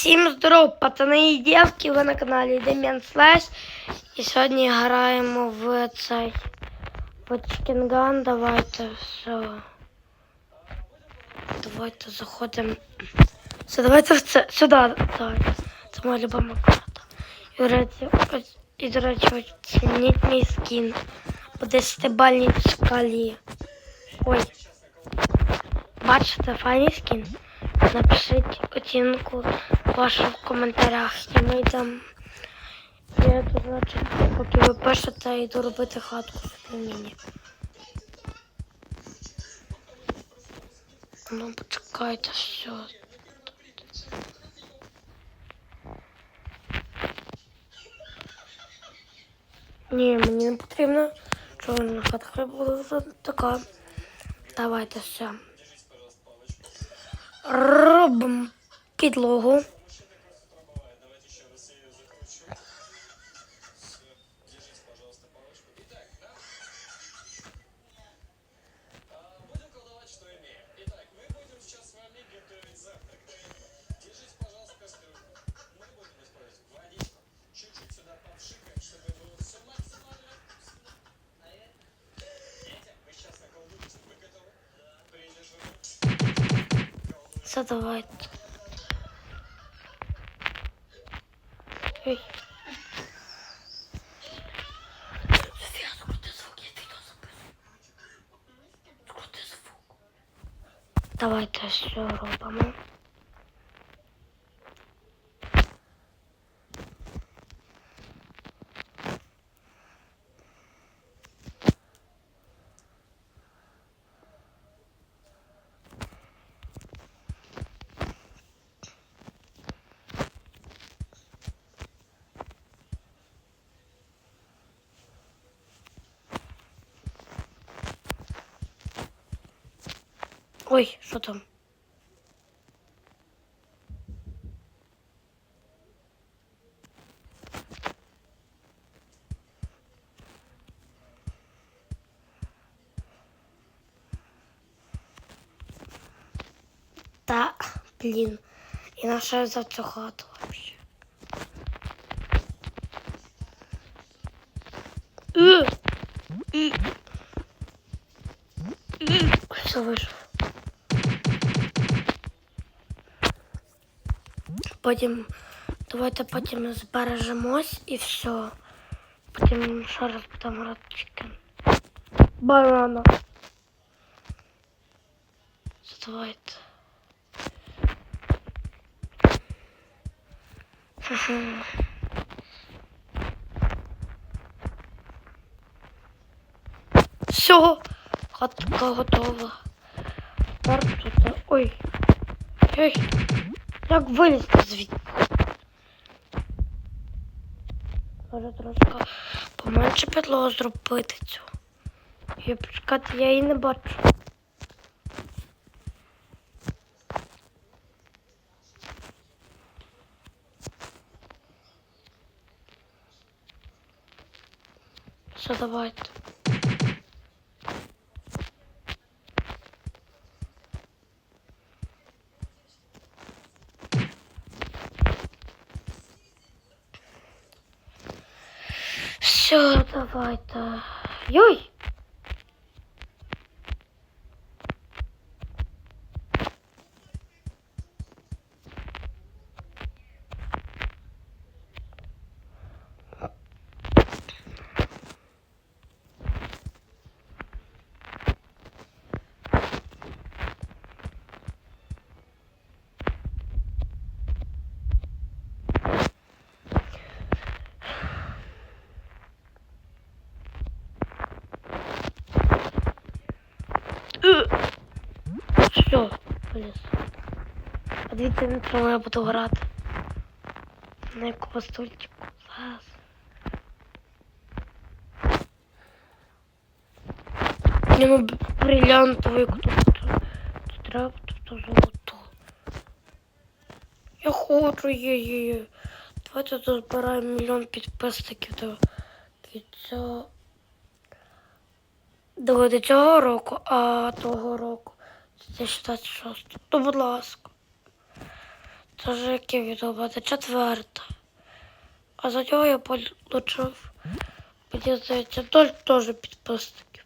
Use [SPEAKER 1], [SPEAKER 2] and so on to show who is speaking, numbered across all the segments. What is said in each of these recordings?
[SPEAKER 1] Всім здоров, пацани і дівки, ви на каналі Дем'ян Слеш. І сьогодні граємо в цей в Чкінган. Давайте все. Давайте заходимо. Все, давайте в це сюди. Давайте. Це моя любима карта. І, речі, ось- і до речі, оцініть мій скін. По 10-бальній шкалі. Ой. Бачите, файний скін? Напишіть оцінку вашу в коментарях і ми йдемо. Я тут, значить, поки ви пишете, йду робити хатку в племінні. Ну, почекайте, що. Ні, мені не потрібно. Чорна хатка була така. Давайте все. Робимо підлогу. Скрути звук. Давайте що робимо. Ой, що там? Та, блін. І наша за цю хату вообще. Е! Е! Е! Все вийшов. Потім, давайте потім збережемось і все. Потім ще раз будемо грати чикен. Банана. Давайте. Хе-хе. Все, хатка готова. Тепер тут. Ой. Ой. Як вилізти звідти? Може трошки поменше підлогу зробити цю. Я почекати, я її не бачу. Все, давайте. Все, давайте. Йой! Все, поліз. А дивіться, на чому я буду грати. На якому стульчику. Зараз. Ні, ну бриллиантовий тут. Тут треба тут золото. Я хочу її. Давайте дозбираємо мільйон підписників до кінця. До цього року, а того року. 2026. Ну, будь ласка. Це ж яке відео буде? Четверте. А за нього я получив, мені здається, теж підписників.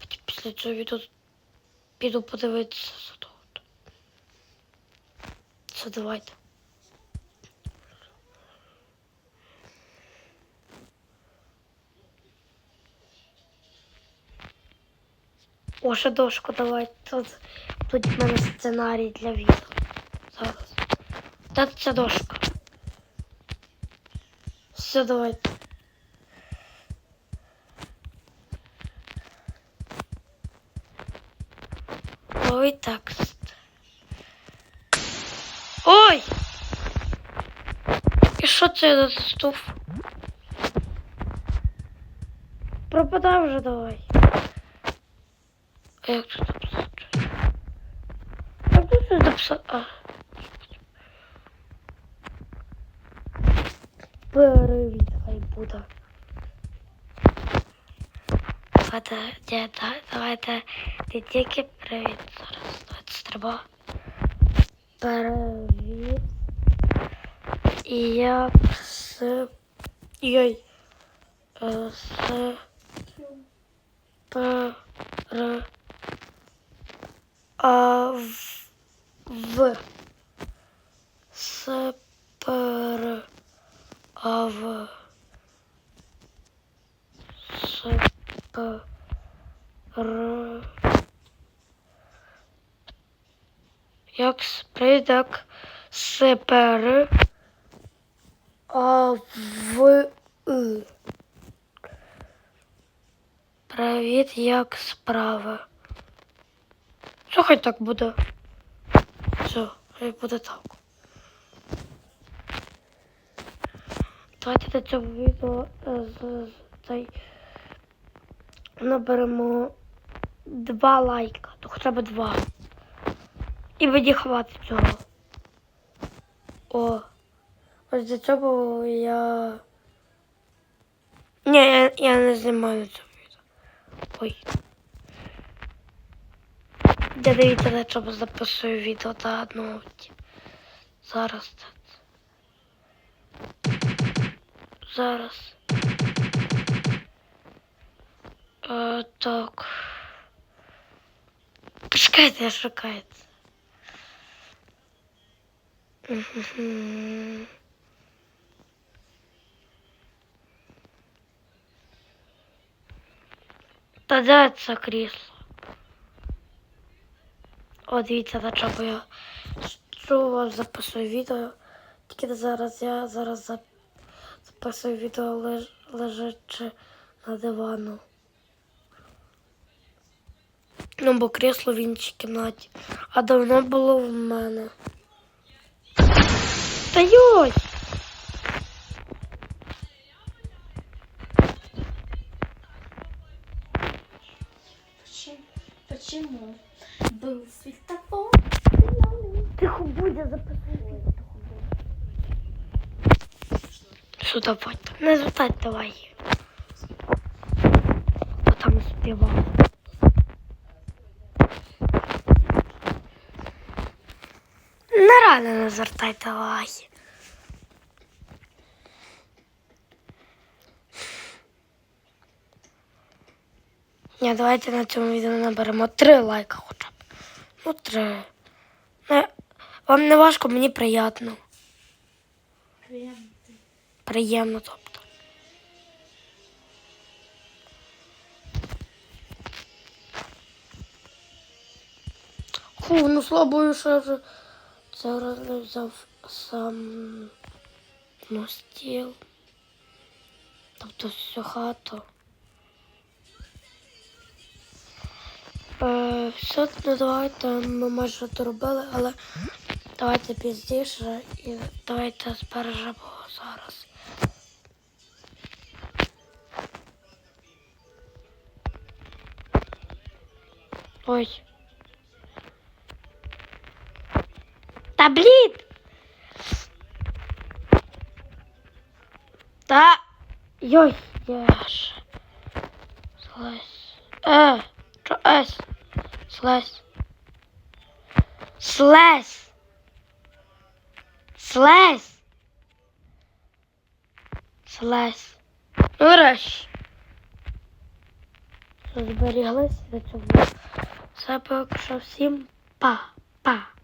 [SPEAKER 1] Потім після цього відео піду подивитися за того. Все, давайте. О, дошку давай. Тут, тут в мене сценарій для відео. Зараз. Та ця дошка. Все, давайте. Новий текст. Ой! І що це я застув? Пропадай вже давай. А як тут написати? Як тут це написати? А. Привіт, хай буде. Давайте, діда, давайте не тільки привіт зараз. Давайте стріба. Привіт. І я с... Йой. Е, С... П... А... В... В... С... А... В... С... Як сприйдак СПР А в Привіт, як справи? Що хай так буде? Все, хай буде так. Давайте до цього відео е, з, цей наберемо два лайка. То хоча б два. І мені цього. О. Ось для цього я. Ні, я, я не знімаю це відео. Ой. Я дивіться, для чого записую відео та одного. Зараз. Зараз. Е, так. Почекайте, шукайте. Мгм. Та де це крісло? О, дивіться, на чому я що записую відео. Тільки зараз я зараз зап- записую відео леж, лежачи на дивану. Ну, бо крісло в іншій кімнаті. А давно було в мене. Та йой!
[SPEAKER 2] Почему? Был светофор.
[SPEAKER 1] Тихо будь, я записую. Що давайте? Не звертать давай. Хто там співав? Нереально не звертайте давай. Ні, давайте на цьому відео наберемо три лайка хоча б. Ну, вам не важко, мені приємно.
[SPEAKER 2] Приятно.
[SPEAKER 1] Приємно, тобто. Фу, ну слабою, я вже це раз не взяв сам ну, стіл. Тобто всю хату. Е, все, ну давайте ми майже доробили, але давайте пізніше і давайте збережемо зараз. Ой. Та блін! Та йой, я ж. Слазь. Е, що ес? Слазь. Слазь. Слазь. Слазь. Ну, врешті. Зберіглися до цього. Все поки що всім па-па.